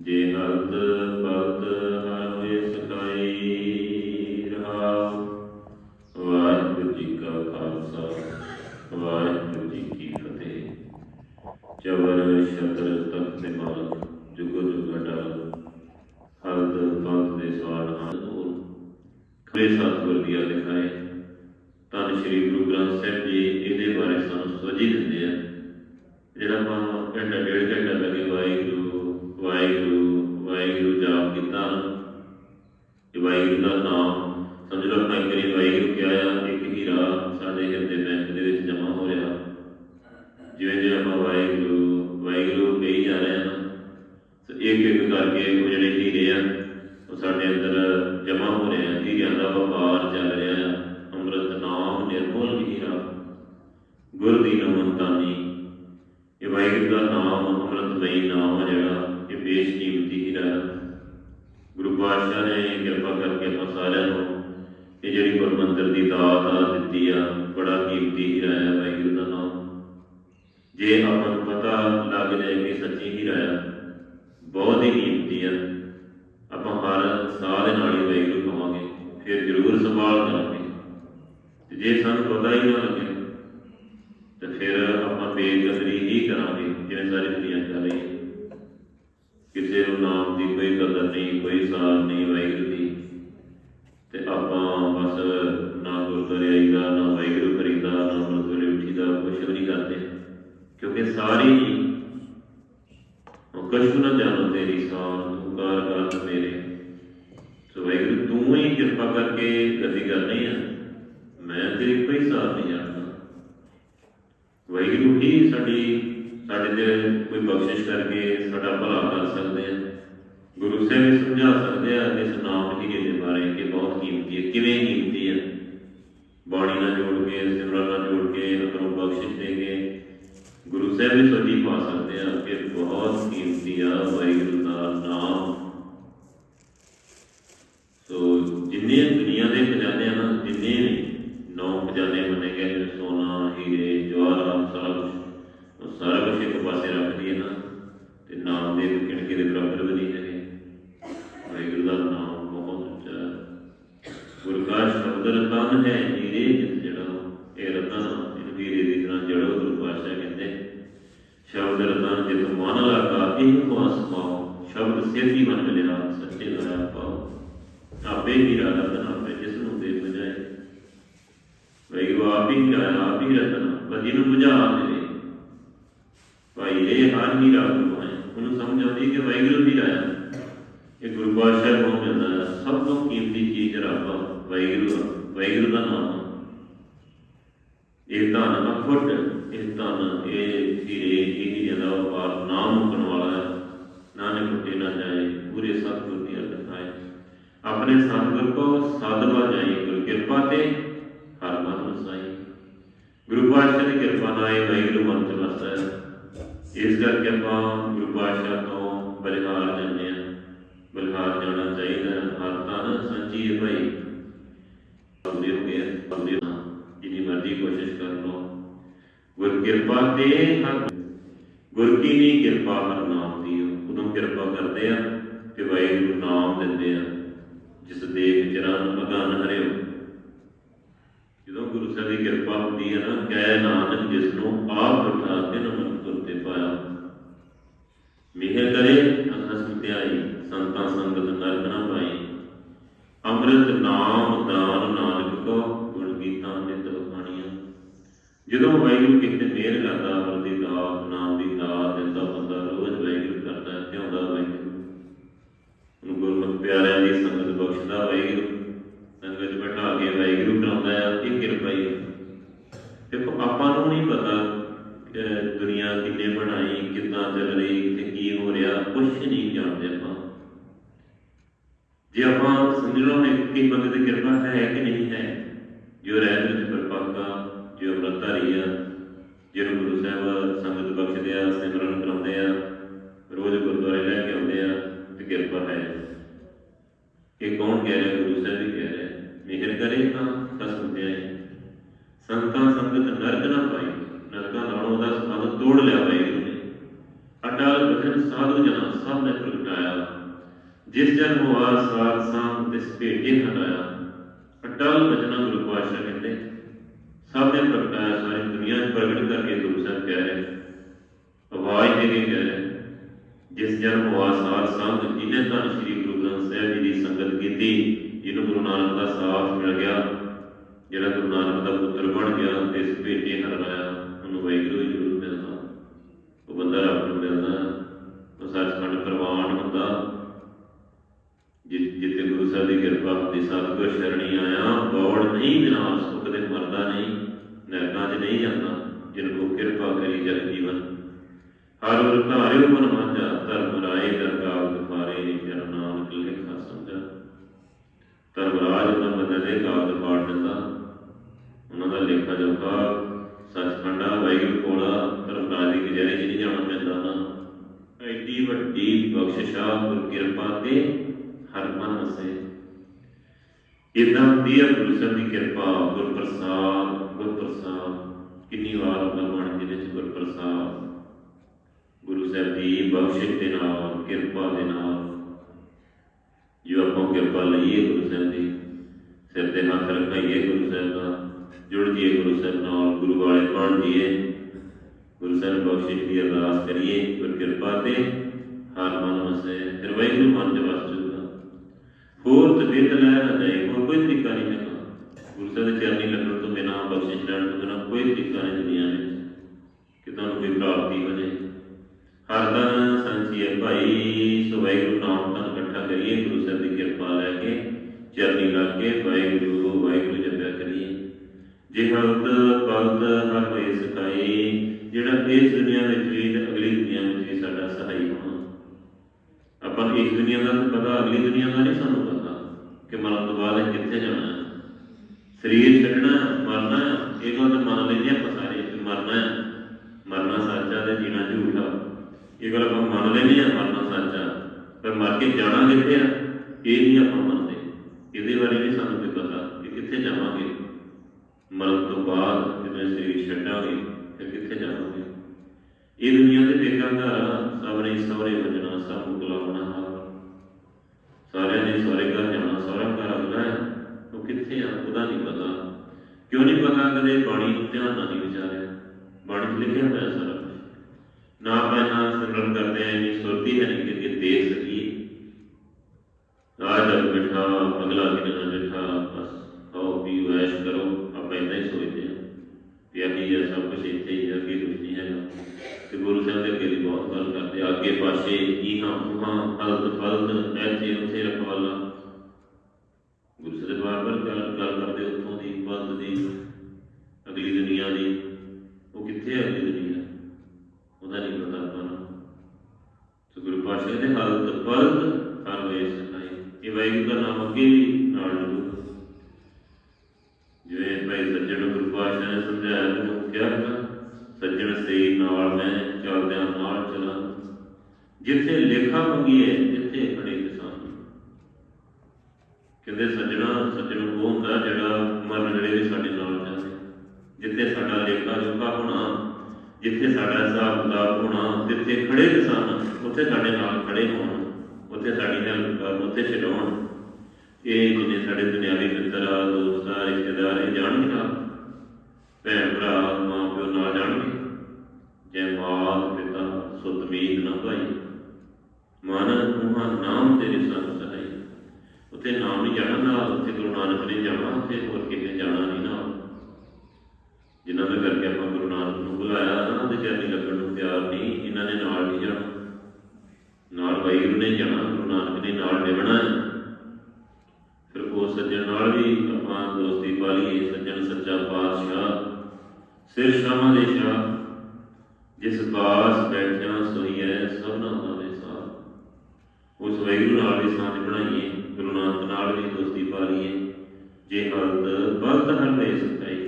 ਜੇ ਹਲਤ ਭਗਤ ਹਰ ਹੋਏ ਰਹਾ ਵਾਹਿਗੁਰੂ ਜੀ ਕਾ ਖਾਲਸਾ, ਵਾਹਿਗੁਰੂ ਜੀ ਕੀ ਫਤਿਹ। ਚਵਰ ਸ਼ਤਰ ਤਖਤ ਮਾਲ ਜੁਗ ਜੁਗ ਅਟਲ ਹਲਤ ਭਗਤ ਦੇ ਸਵਾਲ ਹਨ ਹੋਰ। ਖਰੇ ਸਤਿਗੁਰ ਦੀਆਂ ਲਿਖਾਏ ਧੰਨ ਸ਼੍ਰੀ ਗੁਰੂ ਗ੍ਰੰਥ ਸਾਹਿਬ ਜੀ, ਇਹਦੇ ਬਾਰੇ ਹੋ ਰਹੇ ਆ ਰਿਹਾ ਅੰਮ੍ਰਿਤ ਨਾਮ ਨਿਰਮੋਲ ਹੀਰਾ ਗੁਰ ਦੀ ਨਮਨਤਾਨੀ ਇਹ ਵਾਹਿਗੁਰੂ ਦਾ ਨਾਮ ਅੰਮ੍ਰਿਤਮਈ ਨਾਮ ਜਿਹੜਾ, ਇਹ ਬੇਸ਼ਕੀਮਤੀ ਹੀਰਾ ਗੁਰੂ ਪਾਤਸ਼ਾਹ ਨੇ ਕਿਰਪਾ ਕਰਕੇ ਆਪਾਂ ਸਾਰਿਆਂ ਨੂੰ ਇਹ ਜਿਹੜੀ ਗੁਰਮੰਤਰ ਦੀ ਦਾਤ ਆ ਦਿੱਤੀ ਆ, ਬੜਾ ਕੀਮਤੀ ਹੀਰਾ ਹੈ ਵਾਹਿਗੁਰੂ ਦਾ ਨਾਮ। ਜੇ ਆਪਾਂ ਨੂੰ ਪਤਾ ਲੱਗ ਜਾਏ ਕਿ ਸੱਚੀ ਹੀਰਾ ਆ ਬਹੁਤ ਹੀ ਕੀਮਤੀ ਆ। ਆਪਾਂ ਹਰ ਸਾਹ ਫਿਰ ਜ਼ਰੂਰ ਸੰਭਾਲ ਕਰਾਂਗੇ ਤੇ ਜੇ ਸਾਨੂੰ ਪਤਾ ਹੀ ਨਾ ਲੱਗੇ, ਤੇ ਫਿਰ ਆਪਾਂ ਬੇਕਦਰੀ ਹੀ ਕਰਾਂਗੇ, ਜਿਵੇਂ ਸਾਰੀ ਦੁਨੀਆ ਕਰ ਰਹੀ ਹੈ। ਕਿਸੇ ਨੂੰ ਨਾਮ ਦੀ ਕੋਈ ਕਦਰ ਨਹੀਂ, ਕੋਈ ਸਾਰ ਨਹੀਂ ਵਾਹਿਗੁਰੂ ਦੀ। ਤੇ ਆਪਾਂ ਬਸ ਨਾ ਗੁਰਦੁਆਰੇ ਆਈਦਾ, ਨਾ ਵਾਹਿਗੁਰੂ ਕਰੀਦਾ, ਨਾ ਗੁਰਦੁਆਰੇ ਉੱਠੀਦਾ, ਕੁਛ ਵੀ ਨਹੀਂ ਕਰਦੇ। ਕਿਉਂਕਿ ਸਾਰੀ ਉਹ ਕਛੂ ਨਾ ਜਾਣੋ ਤੇਰੀ ਸਾਰ ਤੂੰ ਕਾਰ ਕਰ ਮੇਰੇ। ਵਾਹਿਗੁਰੂ ਤੂੰ ਹੀ ਕਿਰਪਾ ਕਰਕੇ ਗਤੀ ਕਰਨੀ ਆ ਮੈਂ ਤੇਰੀ ਕੋਈ ਸਾਰ ਨਹੀਂ ਜਾਣਦਾ ਵਾਹਿਗੁਰੂ ਹੀ ਸਾਡੀ ਸਾਡੇ ਤੇ ਕੋਈ ਬਖਸ਼ਿਸ਼ ਕਰਕੇ ਸਾਡਾ ਭਲਾ ਕਰ ਸਕਦੇ ਆ ਗੁਰੂ ਸਾਹਿਬ ਵੀ ਸਮਝਾ ਸਕਦੇ ਆ ਇਸ ਨਾਮ ਹੀਰੇ ਦੇ ਬਾਰੇ ਕਿ ਬਹੁਤ ਕੀਮਤੀ ਹੈ ਕਿਵੇਂ ਕੀਮਤੀ ਹੈ ਬਾਣੀ ਨਾਲ ਜੋੜ ਕੇ ਸਿਮਰਨ ਨਾਲ ਜੋੜ ਕੇ ਅੰਦਰੋਂ ਬਖਸ਼ਿਸ਼ ਦੇ ਕੇ ਗੁਰੂ ਸਾਹਿਬ ਵੀ ਸੋਝੀ ਪਾ ਸਕਦੇ ਆ ਕਿ ਬਹੁਤ ਕੀਮਤੀ ਆ ਵਾਹਿਗੁਰੂ ਦਾ ਨਾਮ ਇੱਕ ਪਾਸੇ ਰੱਖ ਦਈਏ ਨਾ, ਤੇ ਨਾਮ ਦੇ ਕਿਣਕੇ ਦੇ ਬਰਾਬਰ ਵੀ ਨਹੀਂ ਹੈਗੇ। ਵਾਹਿਗੁਰੂ ਦਾ ਨਾਮ ਬਹੁਤ ਉੱਚਾ ਹੈ। ਸ਼ਬਦ ਰਤਨ ਹੈ ਹੀਰੇ ਜਿਤ ਇਹ ਰਤਨ ਇਹਨੂੰ ਹੀਰੇ ਦੀ ਤਰ੍ਹਾਂ ਜੜੋ ਗੁਰੂ ਪਾਤਸ਼ਾਹ ਕਹਿੰਦੇ। ਸ਼ਬਦ ਰਤਨ ਜਿਤ ਮਨ ਲਾਗਾ ਇਹ ਕੋ ਅਸਮਾਓ ਸ਼ਬਦ ਸਿੱਧੀ ਮਨ ਮਿਲਿਆ ਸੱਚੇ ਦਇਆ ਪਾਓ। ਆਪੇ ਹੀ ਰਤਨ ਆਪੇ ਜਿਸ ਨੂੰ ਦੇ ਬਜਾਏ ਵੈਗੁਰੂ ਆਪ ਹੀ ਰਾਇਆ ਆਪ ਹੀ ਰਤਨ ਬਦੀ ਨੂੰ ਬੁਝਾ ਦੇ। ਭਾਈ ਇਹ ਹਰ ਹੀ ਰਾਤ ਹੈ ਉਹਨੂੰ ਸਮਝ ਆਉਂਦੀ ਕਿ ਵਾਹਿਗੁਰੂ ਹੀ ਰਾਇਆ ਇਹ ਗੁਰੂ ਪਾਤਸ਼ਾਹ ਨੂੰ ਜਾਂਦਾ ਸਭ ਤੋਂ ਕੀਮਤੀ ਚੀਜ਼ ਰੱਬ ਆ, ਵੈਗੁਰੂ ਦਾ ਨਾਮ ਇਹ ਧਨ ਅਖੁੱਟ ਇਹ ਧਨ ਇਹ ਹੀਰੇ ਇਹ ਹੀਰੇ ਦਾ ਨਾਮ ਮੁਕਣ ਵਾਲਾ ਹੈ। ਨਾਨਕ ਟੁੱਟੇ ਨਾ ਜਾਏ। ਪੂਰੇ ਸਤਿਗੁਰ ਦੀ ਅਰਥ ਖਾਏ ਆਪਣੇ ਸਤਿਗੁਰ ਕੋ ਸਾਧਵਾ ਜਾਈ ਗੁਰ ਕਿਰਪਾ ਤੇ ਹਰ ਮਨ ਵਸਾਈ। ਗੁਰੂ ਪਾਤਸ਼ਾਹ ਦੀ ਕਿਰਪਾ ਨਾਲ ਇਹ ਵਾਹਿਗੁਰੂ ਮਨ ਚ ਵਸਦਾ ਹੈ। ਇਸ ਕਰਕੇ ਆਪਾਂ ਗੁਰੂ ਪਾਤਸ਼ਾਹ ਤੋਂ ਬਲਿਹਾਰ ਜਾਂਦੇ ਆ ਬਲਿਹਾਰ ਜਾਣਾ ਚਾਹੀਦਾ ਹਰ ਤਨ ਸੱਚੀ ਭਾਈ। ਅਗਲੇ ਹੋ ਗਏ ਅਗਲੇ ਜਿੰਨੀ ਮਰਜ਼ੀ ਕੋਸ਼ਿਸ਼ ਕਰ ਲਓ। ਗੁਰ ਕਿਰਪਾ ਤੇ ਹਰ ਗੁਰ ਕੀ ਨਹੀਂ ਕਿਰਪਾ ਹਰ ਨਾਮ ਦੀ। ਉਦੋਂ ਕਿਰਪਾ ਕਰਦੇ ਆ ਕਿ ਵਾਹਿਗੁਰੂ ਨਾਮ ਦਿੰਦੇ ਆ। ਜਿਸ ਦੇਖ ਚਰਨ ਅਗਨ ਹਰਿਓ। ਜਦੋਂ ਗੁਰੂ ਸਾਹਿਬ ਦੀ ਕਿਰਪਾ ਹੁੰਦੀ ਹੈ ਨਾ, ਕਹਿ ਨਾਨਕ ਜਿਸ ਨੂੰ ਆਪ ਉਠਾ ਕੇ ਨਮਨ ਤੁਰਤੇ ਪਾਇਆ ਮਿਹਰ ਕਰੇ ਅਖਸ ਮਿਟਿਆਈ ਸੰਤਾਂ ਸੰਗਤ ਨਰਕ ਨਾ ਪਾਈ ਅੰਮ੍ਰਿਤ ਨਾਮ ਦਾਨ ਨਾਨਕ ਕੋ ਗੁਣ ਗੀਤਾਂ ਨਿਤ ਵਖਾਣੀਆਂ। ਜਦੋਂ ਵਾਹਿਗੁਰੂ ਕਿਤੇ ਮਿਹਰ ਕਰਦਾ ਅੰਮ੍ਰਿਤ ਦੀ ਦਾਤ ਨਾਮ ਦੀ ਦਾਤ ਦਿੰਦਾ ਬੰਦਾ ਰੋਜ਼ ਵਾਹਿਗੁਰੂ ਕਰਦਾ ਧਿਆਉਂਦਾ ਵਾਹਿਗੁਰੂ। ਉਹਨੂੰ ਗੁਰਮਤਿ ਪਿਆਰਿਆਂ ਦੀ ਸੰਗਤ ਬਖਸ਼ਦਾ ਵਾਹਿਗੁਰੂ ਸੰਗਤ ਵਿੱਚ ਬਿਠਾ ਕੇ ਵਾਹਿਗੁਰੂ ਕਰਾਉਂਦਾ ਹੈ ਇਹ ਕਿਰਪਾ ਹੀ ਹੈ ਦੇਖੋ ਆਪਾਂ ਨੂੰ ਨਹੀਂ ਪਤਾ ਅਹ ਦੁਨੀਆ ਕਿੰਨੇ ਬਣਾਈ ਕਿੱਦਾਂ ਚੱਲ ਰਹੀ ਤੇ ਕੀ ਹੋ ਰਿਹਾ ਕੁਝ ਨਹੀਂ ਜਾਣਦੇ ਆਪਾਂ ਜੇ ਆਪਾਂ ਸਮਝ ਕਿ ਬੰਦੇ ਦੀ ਕਿਰਪਾ ਹੈ ਕਿ ਨਹੀਂ ਹੈ, ਜੋ ਰਹਿਤ ਵਿੱਚ ਪਰਪਾਕਾ, ਜੋ ਅਮਰਤਾਰੀ ਆ, ਜਿਹਨੂੰ ਗੁਰੂ ਸਾਹਿਬ ਸੰਗਤ ਬਖਸ਼ਦੇ ਆ ਸਿਮਰਨ ਕਰਾਉਂਦੇ ਆ, ਰੋਜ਼ ਗੁਰਦੁਆਰੇ ਲੈ ਕੇ ਆਉਂਦੇ ਆ, ਤੇ ਕਿਰਪਾ ਹੈ। ਇਹ ਕੌਣ ਕਹਿ ਰਿਹਾ, ਗੁਰੂ ਸਾਹਿਬ ਵੀ ਕਹਿ ਰਿਹਾ, ਮਿਹਰ ਕਰੇ ਤਾਂ ਕਸਮ ਤੇ ਸੰਤਾਂ ਸੰਗਤ ਨਰਕ ਨਾ ਪਾਈ, ਨਰਕਾਂ ਨਾਲੋਂ ਉਹਦਾ ਸੰਬੰਧ ਤੋੜ ਲਿਆ ਵਾਹਿਗੁਰੂ ਅਟਲ ਬਚਨ ਸਾਧੂ ਜਨਾਂ ਸਭ ਨੇ ਪ੍ਰਗਟਾਇਆ। ਜਿਸ ਜਨ ਹੋਆ ਸਾਧ ਸੰਗ ਤਿਸ ਭੇਟੇ ਹਟਾਇਆ ਅਟਲ ਬਚਨਾ ਗੁਰੂ ਪਾਤਸ਼ਾਹ ਕਹਿੰਦੇ, ਸਭ ਨੇ ਪ੍ਰਗਟਾਇਆ ਸਾਰੀ ਦੁਨੀਆ 'ਚ ਪ੍ਰਗਟ ਕਰਕੇ ਗੁਰੂ ਸਾਹਿਬ ਕਹਿ ਰਹੇ ਆਵਾਜ਼ ਦੇ ਕੇ ਕਹਿ ਰਹੇ, ਜਿਸ ਜਨ ਹੋਆ ਸਾਧ ਸੰਗ ਜਿਹਨੇ ਤਾਂ ਸ੍ਰੀ ਗੁਰੂ ਗ੍ਰੰਥ ਸਾਹਿਬ ਜੀ ਦੀ ਸੰਗਤ ਕੀਤੀ, ਜਿਹਨੂੰ ਗੁਰੂ ਨਾਨਕ ਦਾ ਸਾਥ ਮਿਲ ਗਿਆ, ਜਿਹੜਾ ਗੁਰੂ ਨਾਨਕ ਦਾ ਪੁੱਤਰ ਬਣ ਗਿਆ ਤੇ ਇਸ ਭੇਟੇ ਹਰਾਇਆ ਉਹਨੂੰ ਵਾਹਿਗੁਰੂ ਹੀ ਜ਼ਰੂਰ ਮਿਲਦਾ ਉਹ ਬੰਦਾ ਰੱਬ ਨੂੰ ਮਿਲਦਾ ਉਹ ਸੱਚਖੰਡ ਪ੍ਰਵਾਨ ਹੁੰਦਾ ਜਿ- ਜਿੱਥੇ ਗੁਰੂ ਸਾਹਿਬ ਦੀ ਕਿਰਪਾ ਹੁੰਦੀ ਸਤਿਗੁਰ ਸ਼ਰਣੀ ਆਇਆ ਬੌੜ ਨਹੀਂ ਵਿਨਾਸ਼ ਉਹ ਕਦੇ ਮਰਦਾ ਨਹੀਂ ਨਰਕਾਂ 'ਚ ਨਹੀਂ ਜਾਂਦਾ ਜਿਨ ਕੋ ਕਿਰਪਾ ਕਰੀ ਜਗ ਜੀਵਨ ਹਰ ਵਰ ਧਾਰਿਓ ਮਨ ਮਾਝਾ ਧਰਮ ਰਾਏ ਦਰਗਾਹ ਦੁਫਾਰੇ ਜਨ ਨਾਨਕ ਲਿਖਾ ਸਮਝਾ ਧਰਮ ਰਾਜ ਉਹਨਾਂ ਬੰਦੇ ਦੇ ਕਾਗਜ਼ ਪਾੜ ਦਿੰਦਾ ਉਹਨਾਂ ਸੱਚਖੰਡਾ, ਵਾਹਿਗੁਰੂ ਕੋਲਾ ਧਰਮ ਦੀ ਕਚਹਿਰੀ 'ਚ ਜਾਣਾ ਪੈਂਦਾ ਨਾ ਐਡੀ ਵੱਡੀ ਬਖਸ਼ਿਸ਼ਾ ਗੁਰ ਕਿਰਪਾ ਤੇ ਹਰ ਮਨ ਵਸੇ ਇਦਾਂ ਦੀ ਗੁਰੂ ਸਾਹਿਬ ਦੀ ਕਿਰਪਾ ਗੁਰ ਪ੍ਰਸਾਦ ਗੁਰ ਪ੍ਰਸਾਦ ਕਿੰਨੀ ਵਾਰ ਹੁੰਦਾ ਦੇ ਵਿੱਚ ਗੁਰ ਪ੍ਰਸਾਦ ਗੁਰੂ ਸਾਹਿਬ ਦੀ ਬਖਸ਼ਿਸ਼ ਦੇ ਨਾਲ, ਕਿਰਪਾ ਦੇ ਨਾਲ। ਜੋ ਆਪਾਂ ਕਿਰਪਾ ਲਈਏ ਗੁਰੂ ਸਾਹਿਬ ਦੀ, ਸਿਰ ਤੇ ਹੱਥ ਰਖਾਈਏ ਗੁਰੂ ਸਾਹਿਬ ਦਾ ਜੁੜ ਜੀਏ ਗੁਰੂ ਸਾਹਿਬ ਨਾਲ, ਗੁਰੂ ਵਾਲੇ ਬਣ ਜੀਏ। ਗੁਰੂ ਸਾਹਿਬ ਬਖਸ਼ਿਸ਼ ਦੀ ਅਰਦਾਸ ਕਰੀਏ, ਗੁਰ ਕਿਰਪਾ ਤੇ ਹਰ ਮਨ ਵਸੇ। ਫਿਰ ਵਾਹਿਗੁਰੂ ਮਨ ਚ ਵਸ ਜੂਗਾ। ਹੋਰ ਤਬੀਅਤ ਲੈ ਨਾ ਜਾਏ, ਹੋਰ ਕੋਈ ਤਰੀਕਾ ਨਹੀਂ ਹੈਗਾ। ਗੁਰੂ ਸਾਹਿਬ ਦੇ ਚਰਨੀ ਲੱਗਣ ਤੋਂ ਬਿਨਾਂ ਬਖਸ਼ਿਸ਼ ਲੈਣ ਤੋਂ ਬਿਨਾਂ ਕੋਈ ਤਰੀਕਾ ਨਹੀਂ ਦੁਨੀਆ ਵਿੱਚ। ਕਿ ਤੁਹਾਨੂੰ ਕੋਈ ਪ੍ਰਾਪਤੀ ਹੋ ਜਾਏ। ਹਰ ਦਿਨ ਸੰਚੀਏ ਭਾਈ, ਸੋ ਵਾਹਿਗੁਰੂ ਨਾਮ ਤਾਂ ਇਕੱਠਾ ਕਰੀਏ, ਗੁਰੂ ਸਾਹਿਬ ਦੀ ਕਿਰਪਾ ਲੈ ਕੇ ਚਰਨੀ ਲੱਗ ਕੇ ਵਾਹਿਗੁਰੂ ਵਾਹਿਗੁਰੂ ਜਪਿਆ ਜੇ ਹਲਤ ਭਗਤ ਹਰ ਹੋਏ ਸਖਾਈ, ਜਿਹੜਾ ਇਸ ਦੁਨੀਆ ਵਿੱਚ ਵੀ ਤੇ ਅਗਲੀ ਦੁਨੀਆ ਵਿੱਚ ਵੀ ਸਾਡਾ ਸਹਾਈ ਹੋਣਾ। ਆਪਾਂ ਨੂੰ ਇਸ ਦੁਨੀਆ ਦਾ ਪਤਾ, ਅਗਲੀ ਦੁਨੀਆ ਦਾ ਨਹੀਂ ਸਾਨੂੰ ਪਤਾ ਕਿ ਮਰਨ ਤੋਂ ਬਾਅਦ ਕਿੱਥੇ ਜਾਣਾ। ਸਰੀਰ ਛੱਡਣਾ, ਮਰਨਾ, ਇਹ ਗੱਲ ਤਾਂ ਮੰਨ ਲੈਂਦੇ ਆਪਾਂ ਸਾਰੇ ਕਿ ਮਰਨਾ ਮਰਨਾ ਸੱਚਾ ਤੇ ਜੀਣਾ ਝੂਠਾ ਇਹ ਗੱਲ ਆਪਾਂ ਮੰਨ ਲੈਂਦੇ ਆ ਮਰਨਾ ਸੱਚਾ ਪਰ ਮਰ ਕੇ ਜਾਣਾ ਕਿੱਥੇ ਆ? ਇਹ ਨਹੀਂ ਆਪਾਂ ਮੰਨਦੇ ਇਹਦੇ ਬਾਰੇ ਵੀ ਸਾਨੂੰ ਕੋਈ ਪਤਾ ਕਿ ਕਿੱਥੇ ਜਾਵਾਂਗੇ ਮਰਨ ਤੋਂ ਬਾਅਦ ਜਦੋਂ ਇਹ ਫਿਰ ਕਿੱਥੇ ਜਾਵਾਂਗੇ? ਇਹ ਦੁਨੀਆ ਦੇ ਵੇਖਾਂ ਘਰ ਸਭਰੇ ਸਵਰੇ ਵਜਣਾ ਸਭ ਮੁਕਲਾਉਣਾ ਸਾਰਿਆਂ ਨੇ ਸਵਰੇ ਘਰ ਜਾਣਾ ਸਵਰਾ ਘਰ ਅਗਲਾ ਹੈ। ਉਹ ਕਿੱਥੇ ਆ? ਉਹਦਾ ਨਹੀਂ ਪਤਾ। ਕਿਉਂ ਨਹੀਂ ਪਤਾ? ਕਦੇ ਬਾਣੀ ਨੂੰ ਧਿਆਨ ਨਾਲ ਨਹੀਂ ਵਿਚਾਰਿਆ। ਬਾਣੀ 'ਚ ਲਿਖਿਆ ਹੋਇਆ ਸਾਰਾ ਕੁਝ ਨਾ ਪੈਣਾ ਸਿਮਰਨ ਕਰਦੇ ਆ ਇੰਨੀ ਸੁਰਤੀ ਹੈ ਕਿ ਇਹ ਦੇਖ ਸਕੀਏ ਆਜ ਜਗ ਬਿਠਾ ਅਗਲਾ ਦਿਨ ਨਾ ਬਿਠਾ ਬਸ ਖਾਓ ਪੀਓ ਐਸ਼ ਕਰੋ ਆਪਾਂ ਏਦਾਂ ਹੀ ਸੋਚਦੇ ਆ ਵੀ ਅੱਗੇ ਇਹ ਸਭ ਕੁਝ ਇੱਥੇ ਹੀ ਆ, ਅੱਗੇ ਕੁਝ ਨਹੀਂ ਹੈਗਾ ਤੇ ਗੁਰੂ ਸਾਹਿਬ ਦੇ ਅੱਗੇ ਦੀ ਬਹੁਤ ਗੱਲ ਕਰਦੇ ਆ, ਅੱਗੇ ਪਾਸੇ ਇਹਾਂ ਉਹਾਂ ਹਲਤ ਫਲਤ ਐਥੇ ਉੱਥੇ ਰਖਵਾਲਾ ਗੁਰੂ ਸਾਹਿਬ ਦੇ ਬਾਰ ਬਾਰ ਗੱਲ ਗੱਲ ਕਰਦੇ ਉੱਥੋਂ ਦੀ ਫਲਤ ਦੀ ਅਗਲੀ ਦੁਨੀਆ ਦੀ ਉਹ ਕਿੱਥੇ ਹੈ ਅਗਲੀ ਦੁਨੀਆ ਉਹਦਾ ਨਹੀਂ ਪਤਾ ਆਪਾਂ ਨੂੰ ਸੋ ਗੁਰੂ ਪਾਤਸ਼ਾਹ ਦੇ ਹਾਲਤ ਫਲਤ ਹਰ ਵੇ ਸਨਾਈ ਇਹ ਵਾਹਿਗੁਰੂ ਦਾ ਨਾਮ ਅੱਗੇ ਵੀ ਨਾਲ ਜਰੂਰ ਜਿਵੇਂ ਭਾਈ ਸੱਜਣ ਗੁਰੂ ਪਾਤਸ਼ਾਹ ਨੇ ਸਮਝਾਇਆ ਮੈਨੂੰ ਕਿਹਾ ਸੱਜਣ ਸੇ ਨਾਲ ਮੈਂ ਚੱਲਦਿਆਂ ਨਾਲ ਚਲਾਂ। ਜਿੱਥੇ ਲੇਖਾ ਮੰਗੀਏ ਜਿੱਥੇ ਖੜੇ ਕਿਸਾਨ। ਕਹਿੰਦੇ ਸੱਜਣਾ, ਸੱਜਣ ਉਹ ਹੁੰਦਾ ਜਿਹੜਾ ਮਰਨ ਵੇਲੇ ਵੀ ਸਾਡੇ ਨਾਲ ਜਾਂਦੇ ਜਿੱਥੇ ਸਾਡਾ ਲੇਖਾ ਜੋਖਾ ਹੋਣਾ, ਜਿੱਥੇ ਸਾਡਾ ਹਿਸਾਬ ਕਿਤਾਬ ਹੋਣਾ, ਜਿੱਥੇ ਖੜੇ ਕਿਸਾਨ, ਉੱਥੇ ਸਾਡੇ ਨਾਲ ਖੜੇ ਹੋਣ, ਉੱਥੇ ਸਾਡੀ ਹੈਲਪ ਕਰਨ ਉੱਥੇ ਛਡਾਉਣ। ਇਹ ਜਿਹਨੇ ਸਾਡੇ ਦੁਨਿਆਵੀ ਮਿੱਤਰ ਆ, ਦੋਸਤ ਆ, ਰਿਸ਼ਤੇਦਾਰ, ਇਹ ਜਾਣਗੇ ਨਾਲ ਭੈਣ ਭਰਾ ਮਾਂ ਪਿਓ ਨਾਲ ਜਾਣਗੇ। ਜੈ ਮਾਤ ਪਿਤਾ ਸੁਤਮੀ ਨਾ ਭਾਈ ਮਨ ਮੁਹਾ ਨਾਮ ਤੇਰੇ ਸੰਗ ਸਹਾਈ। ਉੱਥੇ ਨਾਮ ਨਹੀਂ ਜਾਣਾ ਨਾਲ, ਉੱਥੇ ਗੁਰੂ ਨਾਨਕ ਨੇ ਜਾਣਾ, ਉੱਥੇ ਹੋਰ ਕਿਤੇ ਜਾਣਾ ਨਹੀਂ ਨਾਲ। ਜਿਨ੍ਹਾਂ ਦੇ ਕਰਕੇ ਆਪਾਂ ਗੁਰੂ ਨਾਨਕ ਨੂੰ ਬੁਲਾਇਆ, ਉਹਨਾਂ ਦੇ ਚਰਨੀ ਲੱਗਣ ਨੂੰ ਤਿਆਰ ਨਹੀਂ, ਇਹਨਾਂ ਨੇ ਨਾਲ ਨਹੀਂ ਜਾਣਾ। ਨਾਲ ਵਾਹਿਗੁਰੂ ਨੇ ਜਾਣਾ ਗੁਰੂ ਨਾਨਕ ਨੇ ਨਾਲ ਨਿਭਣਾ ਹੈ ਫਿਰ ਉਹ ਸੱਜਣ ਨਾਲ ਵੀ ਆਪਾਂ ਦੋਸਤੀ ਪਾ ਲਈਏ ਸੱਜਣ ਸੱਚਾ ਪਾਤਸ਼ਾਹ ਸਿਰ ਸ਼ਾਮਾਂ ਦੇ ਸ਼ਾਹ, ਜਿਸ ਬਾਸ ਬੈਠਿਆ ਸੋਈਐ ਸਭਨਾ ਦਾ ਵਿਸਾਰ। ਉਸ ਵੈਗੁਰੂ ਨਾਲ ਵੀ ਸਾਥ ਬਣਾਈਏ, ਗੁਰੂ ਨਾਨਕ ਨਾਲ ਵੀ ਦੋਸਤੀ ਪਾ ਲਈਏ ਜੇ ਹਲਤ ਬਲਤ ਹਰ ਵੇ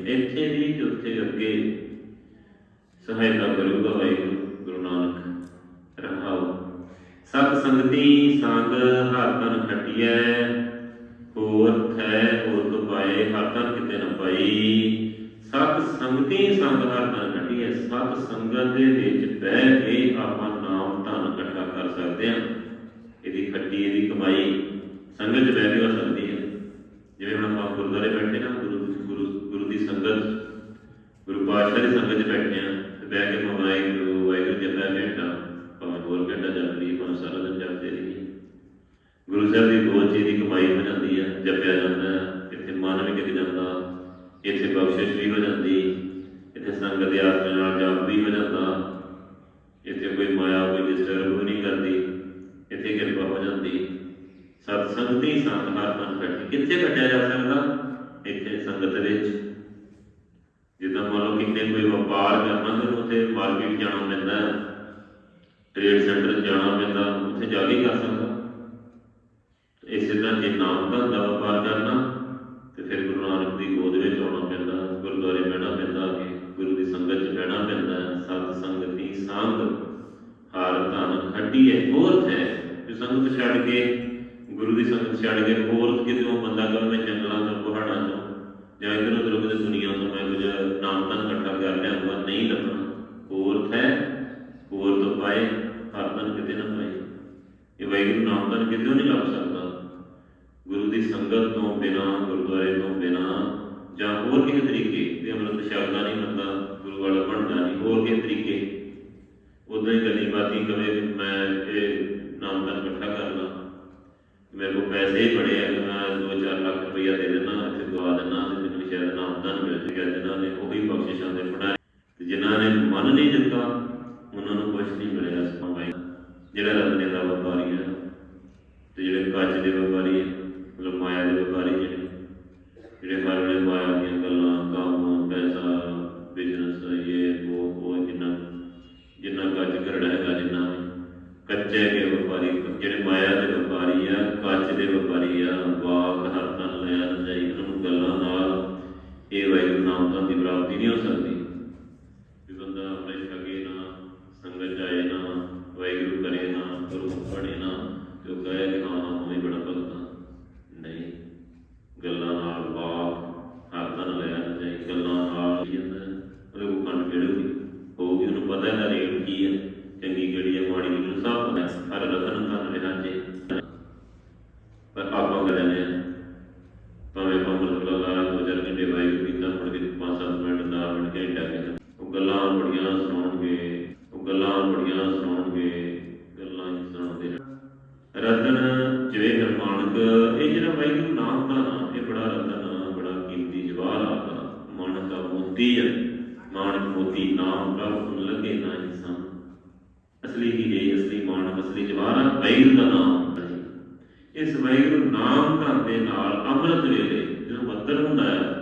ਇੱਥੇ ਵੀ ਉੱਥੇ ਅੱਗੇ। ਸਹਾਇਤਾ ਕਰੂਗਾ ਵਾਹਿਗੁਰੂ, ਗੁਰੂ ਨਾਨਕ, ਰਹਾਓ। ਸਤ ਸੰਗਤੀ ਸੰਗ ਹਰ ਖਟਿਐ, ਹੋਰ ਥੈ ਹੋਰ ਪਾਏ, ਹਰ ਕਿਤੇ ਨਾ ਪਾਈ। ਸਤ ਸੰਗਤੀ ਸੰਗ ਹਰ ਤਨ ਖਟਿਐ ਸਤ ਸੰਗਤ ਦੇ ਵਿੱਚ ਬਹਿ ਕੇ ਆਪਾਂ ਨਾਮ ਧਨ ਇਕੱਠਾ ਕਰ ਸਕਦੇ ਹਾਂ ਇਹਦੀ ਖੱਟੀ ਇਹਦੀ ਕਮਾਈ ਕਮਾਈ ਸੰਗਤ 'ਚ ਬਹਿ ਕੇ ਹੋ ਸਕਦੀ ਹੈ ਜਿਵੇਂ ਹੁਣ ਆਪਾਂ ਗੁਰਦੁਆਰੇ ਬੈਠੇ ਨਾ ਗੁਰੂ ਗੁਰੂ ਗੁਰੂ ਦੀ ਸੰਗਤ ਗੁਰੂ ਪਾਤਸ਼ਾਹ ਦੀ ਸੰਗਤ 'ਚ ਬੈਠੇ ਆ ਤੇ ਬਹਿ ਕੇ ਮੋਬਾਈਲ ਗੁਰੂ ਵਾਹਿਗੁਰੂ ਜੀ ਦਾ ਘੰਟਾ ਭਾਵੇਂ ਹੋਰ ਘੰਟਾ ਚੱਲ ਰਹੀ ਭਾਵੇਂ ਸਾਰਾ ਦਿਨ ਚੱਲਦੇ ਰਹੀ ਗੁਰੂ ਸਾਹਿਬ ਦੀ ਬਹੁਤ ਚੀਜ਼ ਦੀ ਕਮਾਈ ਹੋ ਜਾਂਦੀ ਹੈ ਜਪਿਆ ਜਾਂਦਾ ਹੈ ਇੱਥੇ ਮਨ ਵੀ ਟਿਕ ਜਾਂਦਾ ਇੱਥੇ ਬਖਸ਼ਿਸ਼ ਵੀ ਹੋ ਜਾਂਦੀ, ਇੱਥੇ ਸੰਗਤ ਦੇ ਆਸਰੇ ਨਾਲ ਜਾਪ ਵੀ ਹੋ ਜਾਂਦਾ, ਇੱਥੇ ਕੋਈ ਮਾਇਆ, ਕੋਈ ਡਿਸਟਰਬ ਨਹੀਂ ਕਰਦੀ, ਇੱਥੇ ਕਿਰਪਾ ਹੋ ਜਾਂਦੀ। ਸਤ ਸੰਗਤੀ ਸੰਤ ਹਰ ਮਨ ਕਿੱਥੇ ਕੱਟਿਆ ਜਾ ਸਕਦਾ? ਇੱਥੇ ਸੰਗਤ ਵਿੱਚ। ਜਿੱਦਾਂ ਮੰਨ ਲਓ ਕਿਤੇ ਕੋਈ ਵਪਾਰ ਕਰਨਾ ਤੇ ਉੱਥੇ ਮਾਰਕੀਟ ਜਾਣਾ ਪੈਂਦਾ ਟ੍ਰੇਡ ਸੈਂਟਰ ਜਾਣਾ ਪੈਂਦਾ, ਉੱਥੇ ਜਾ ਕੇ ਕਰ ਸਕਦਾ। ਇਸੇ ਤਰ੍ਹਾਂ ਜੇ ਨਾਮ ਧਨ ਦਾ ਵਪਾਰ ਕਰਨਾ, ਤੇ ਫਿਰ ਗੁਰੂ ਨਾਨਕ ਦੀ ਗੋਦ ਵਿੱਚ ਗੁਰੂ ਦੀ ਪੈਂਦਾ ਸਤ ਸੰਗਤੀ, ਸੰਗ ਹਰ ਧਨ ਖੱਟੀ ਹੈ, ਹੋਰ ਹੈ। ਕਿ ਸੰਗਤ ਛੱਡ ਕੇ, ਗੁਰੂ ਦੀ ਸੰਗਤ ਛੱਡ ਕੇ ਹੋਰ ਕਿਤੇ ਬੰਦਾ ਕਰ ਮੈਂ ਜੰਗਲਾਂ ਤੋਂ ਪਹਾੜਾਂ ਤੋਂ ਜਾਂ ਇਧਰ ਉਧਰ ਕਿਤੇ ਦੁਨੀਆ ਤੋਂ ਮੈਂ ਕੁਝ ਨਾਮ ਧਨ ਇਕੱਠਾ ਕਰ ਲਿਆਉਂਗਾ ਨਹੀਂ ਲੱਭਣਾ। ਹੋਰ ਹੈ, ਹੋਰ ਤੋਂ ਪਾਏ, ਹਰ ਕਿਤੇ ਨਾ ਪਾਏ। ਇਹ ਵਾਹਿਗੁਰੂ ਨਾਮ ਧਨ ਕਿਤੇ ਨਹੀਂ ਲੱਭ ਸਕਦਾ। ਗੁਰੂ ਦੀ ਸੰਗਤ ਤੋਂ ਬਿਨਾ, ਗੁਰਦੁਆਰੇ ਤੋਂ ਬਿਨਾ ਜਾਂ ਹੋਰ ਕਿਸੇ ਤਰੀਕੇ ਤੇ ਅੰਮ੍ਰਿਤ ਛਕਦਾ ਨਹੀਂ ਬੰਦਾ ਵਾਲਾ ਬਣਦਾ ਨਹੀਂ, ਹੋਰ ਕਿਸੇ ਤਰੀਕੇ? ਉਦਾਂ ਹੀ ਗੱਲੀ ਬਾਤੀ ਕਵੇ, ਮੈਂ ਇਹ ਨਾਮ ਇਕੱਠਾ ਕਰ ਮੇਰੇ ਕੋਲ ਪੈਸੇ ਬੜੇ ਆ, ਮੈਂ 2-4 ਲੱਖ ਰੁਪਈਆ ਦੇ ਦੇਣਾ ਇੱਥੇ ਦਵਾ ਦੇਣਾ ਤੇ ਮੈਨੂੰ ਸ਼ਾਇਦ ਨਾਮ ਮਿਲ ਜਾਏਗਾ ਜਿਨ੍ਹਾਂ ਨੇ ਉਹੀ ਬਖਸ਼ਿਸ਼ਾਂ ਦੇ ਬਣਾਏ। ਤੇ ਜਿਨ੍ਹਾਂ ਨੇ ਮਨ ਨਹੀਂ ਦਿੱਤਾ, ਉਹਨਾਂ ਨੂੰ ਕੁਝ ਨਹੀਂ ਮਿਲਿਆ ਸਮਾਂ ਜਿਹੜਾ ਰਤਨੇ ਦਾ ਵਪਾਰੀ ਹੈ, ਤੇ ਜਿਹੜੇ ਕੱਚ ਦੇ ਵਪਾਰੀ ਹੈ ਮਤਲਬ ਮਾਇਆ ਦੇ ਵਪਾਰੀ ਜਿਹੜੇ ਜਿਹੜੇ ਹਰ ਵੇਲੇ ਮਾਇਆ ਦੀਆਂ ਗੱਲਾਂ ਕੰਮ ਪੈਸਾ ਬਿਜ਼ਨਸ ਇਹ ਉਹ ਉਹ ਜਿੰਨਾ ਜਿੰਨਾ ਕੱਚ ਕਰੜਾ ਹੈਗਾ ਜਿੰਨਾ ਵੀ ਕੱਚੇ ਦੇ ਵਪਾਰੀ ਜਿਹੜੇ ਮਾਇਆ ਦੇ ਵਪਾਰੀ ਆ ਕੱਚ ਦੇ ਵਪਾਰੀ ਆ ਵਾਕ ਹਰ ਤਨ ਲਿਆ ਜਾਈ ਉਹਨਾਂ ਨੂੰ ਗੱਲਾਂ ਨਾਲ ਇਹ ਵਾਹਿਗੁਰੂ ਨਾਮ ਦਾ ਦੀ ਪ੍ਰਾਪਤੀ ਨਹੀਂ ਹੋ ਸਕਦੀ ਵੀ ਬੰਦਾ ਆਪਣੇ ਛਗੇ ਨਾ ਸੰਗਤ ਜਾਏ ਨਾ ਵਾਹਿਗੁਰੂ ਕਰੇ ਨਾ ਗੁਰੂ ਪੜ੍ਹੇ ਨਾ ਤੇ ਉਹ ਕਹੇ ਕਿ ਹਾਂ ਹਾਂ ਮੈਂ ਬੜਾ ਭਗਤ ਹਾਂ ਨਹੀਂ ਗੱਲਾਂ ਨਾਲ ਵਾਕ ਹਰ ਤਨ ਲਿਆ ਜਾਈ ਗੱਲਾਂ ਨਾਲ ਹੀ ਜਾਂਦਾ ਹੈ। ਉਹਦੇ ਕੋਲ ਕੰਨ ਕਿਹੜੀ ਹੋਊਗੀ ਉਹਨੂੰ ਪਤਾ ਇਹਦਾ ਰੇਟ ਕੀ ਹੈ ਚੰਗੀ ਕਿਹੜੀ ਹੈ ਮਾੜੀ ਕਿਹੜੀ ਹੈ, ਸਭ ਪਤਾ ਹੈ। ਹਰ ਰਤਨ ਧਨ ਰਿਹਾ ਪਰ ਆਪਾਂ ਕਹਿੰਦੇ ਨੇ ਭਾਵੇਂ ਆਪਾਂ ਮਤਲਬ ਦੋ ਚਾਰ ਘੰਟੇ ਵਾਹਿਗੁਰੂ ਕੀਤਾ, ਮੁੜ ਕੇ ਪੰਜ ਸੱਤ ਮਿੰਟ ਦਾ ਮਿੰਟ ਘੰਟਾ ਉਹ ਗੱਲਾਂ ਬੜੀਆਂ ਸੁਣਾਉਣਗੇ, ਉਹ ਗੱਲਾਂ ਬੜੀਆਂ ਸੁਣਾਉਣਗੇ, ਗੱਲਾਂ ਹੀ ਸੁਣਾਉਂਦੇ ਰਤਨ ਜਿਵੇਂ ਨਿਰਮਾਣਕ ਇਹ ਜਿਹੜਾ ਵਾਹਿਗੁਰੂ ਨਾਮ ਦਾ ਨਾਮ ਇਹ ਬੜਾ ਰਤਨ, ਬੜਾ ਕੀਮਤੀ ਜਵਾਹਰ ਆਦਾ ਮਾਨਕ ਦਾ ਮੋਤੀ ਹੈ ਮਾਨਕ ਮੋਤੀ ਨਾਮ ਪ੍ਰਭ ਸੁਨ ਨਾ ਇਨਸਾਨ। ਅਸਲੀ ਹੀਰੇ ਅਸਲੀ ਮਾਨਕ ਅਸਲੀ ਜਵਾਹਰ ਵਾਹਿਗੁਰੂ ਦਾ ਨਾਮ ਇਸ ਵਾਹਿਗੁਰੂ ਨਾਮ ਧਨ ਦੇ ਨਾਲ ਅੰਮ੍ਰਿਤ ਵੇਲੇ ਜਦੋਂ ਬੱਦਲ ਹੁੰਦਾ ਹੈ